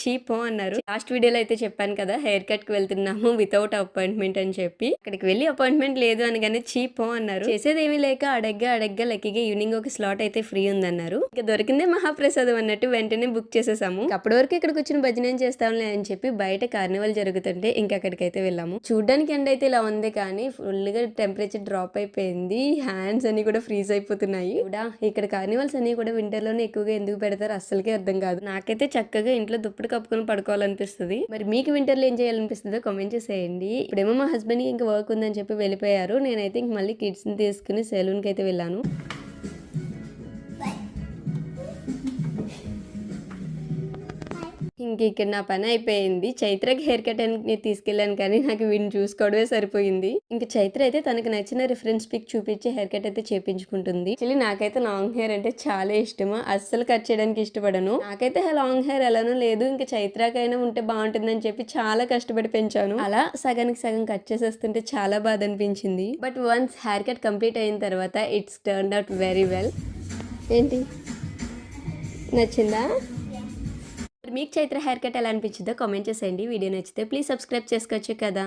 Cheap అన్నారు. Last వీడియోలో అయితే చెప్పాను కదా హెయిర్ కట్కి వెళ్తున్నాము వితౌట్ అపాయింట్మెంట్ అని చెప్పి. అక్కడికి వెళ్ళి అపాయింట్మెంట్ లేదు అనగానే చీప్ అన్నారు. చేసేది ఏమీ లేక అడగ్గా అడగ్గా లక్కీగా ఈవినింగ్ ఒక స్లాట్ అయితే ఫ్రీ ఉందన్నారు. ఇక దొరికిందే మహాప్రసాదం అన్నట్టు వెంటనే బుక్ చేసేసాము. అప్పటి వరకు ఇక్కడికి వచ్చిన భజన చేస్తాంలే అని చెప్పి బయట కార్నివల్ జరుగుతుంటే ఇంకా అక్కడికైతే వెళ్ళాము. చూడడానికి ఎండ అయితే ఇలా ఉంది కానీ ఫుల్గా టెంపరేచర్ డ్రాప్ అయిపోయింది. హ్యాండ్స్ అన్ని కూడా ఫ్రీజ్ అయిపోతున్నాయి. కూడా ఇక్కడ కార్నివల్స్ అన్ని కూడా వింటర్లోనే ఎక్కువగా ఎందుకు పెడతారు అస్సలకే అర్థం కాదు. నాకైతే చక్కగా ఇంట్లో దుప్పటి కప్పుకొని పడుకోవాలనిపిస్తుంది. మరి మీకు వింటర్లో ఏం చేయాలనిపిస్తుందో కామెంట్ చేసేయండి. ఇప్పుడేమో మా హస్బెండ్ ఇంకా వర్క్ ఉందని చెప్పి వెళ్ళిపోయారు. నేనైతే ఇంక మళ్ళీ కిడ్స్ని తీసుకుని సెలూన్కి అయితే వెళ్ళాను. ఇంక ఇక్కడ నా పని అయిపోయింది. చైత్రకి హెయిర్ కట్ అని తీసుకెళ్ళాను కానీ నాకు వీడిని చూసుకోవడమే సరిపోయింది. ఇంక చైత్ర అయితే తనకు నచ్చిన రిఫరెన్స్ పిక్ చూపించి హెయిర్ కట్ అయితే చేపించుకుంటుంది. యాక్చువల్లీ నాకైతే లాంగ్ హెయిర్ అంటే చాలా ఇష్టము. అస్సలు కట్ చేయడానికి ఇష్టపడను. నాకైతే లాంగ్ హెయిర్ ఎలానో లేదు. ఇంకా చైత్రకైనా ఉంటే బాగుంటుందని చెప్పి చాలా కష్టపడి పెంచాను. అలా సగానికి సగం కట్ చేసేస్తుంటే చాలా బాధ అనిపించింది. But once hair cut complete అయిన తర్వాత it's turn out very well ఏంటి? నచ్చిందా? మీకు చైత్ర హెయిర్ కట్ ఎలా అనిపించిందో కామెంట్ చేసేయండి. వీడియో నచ్చితే ప్లీజ్ సబ్స్క్రైబ్ చేసుకోవచ్చు కదా.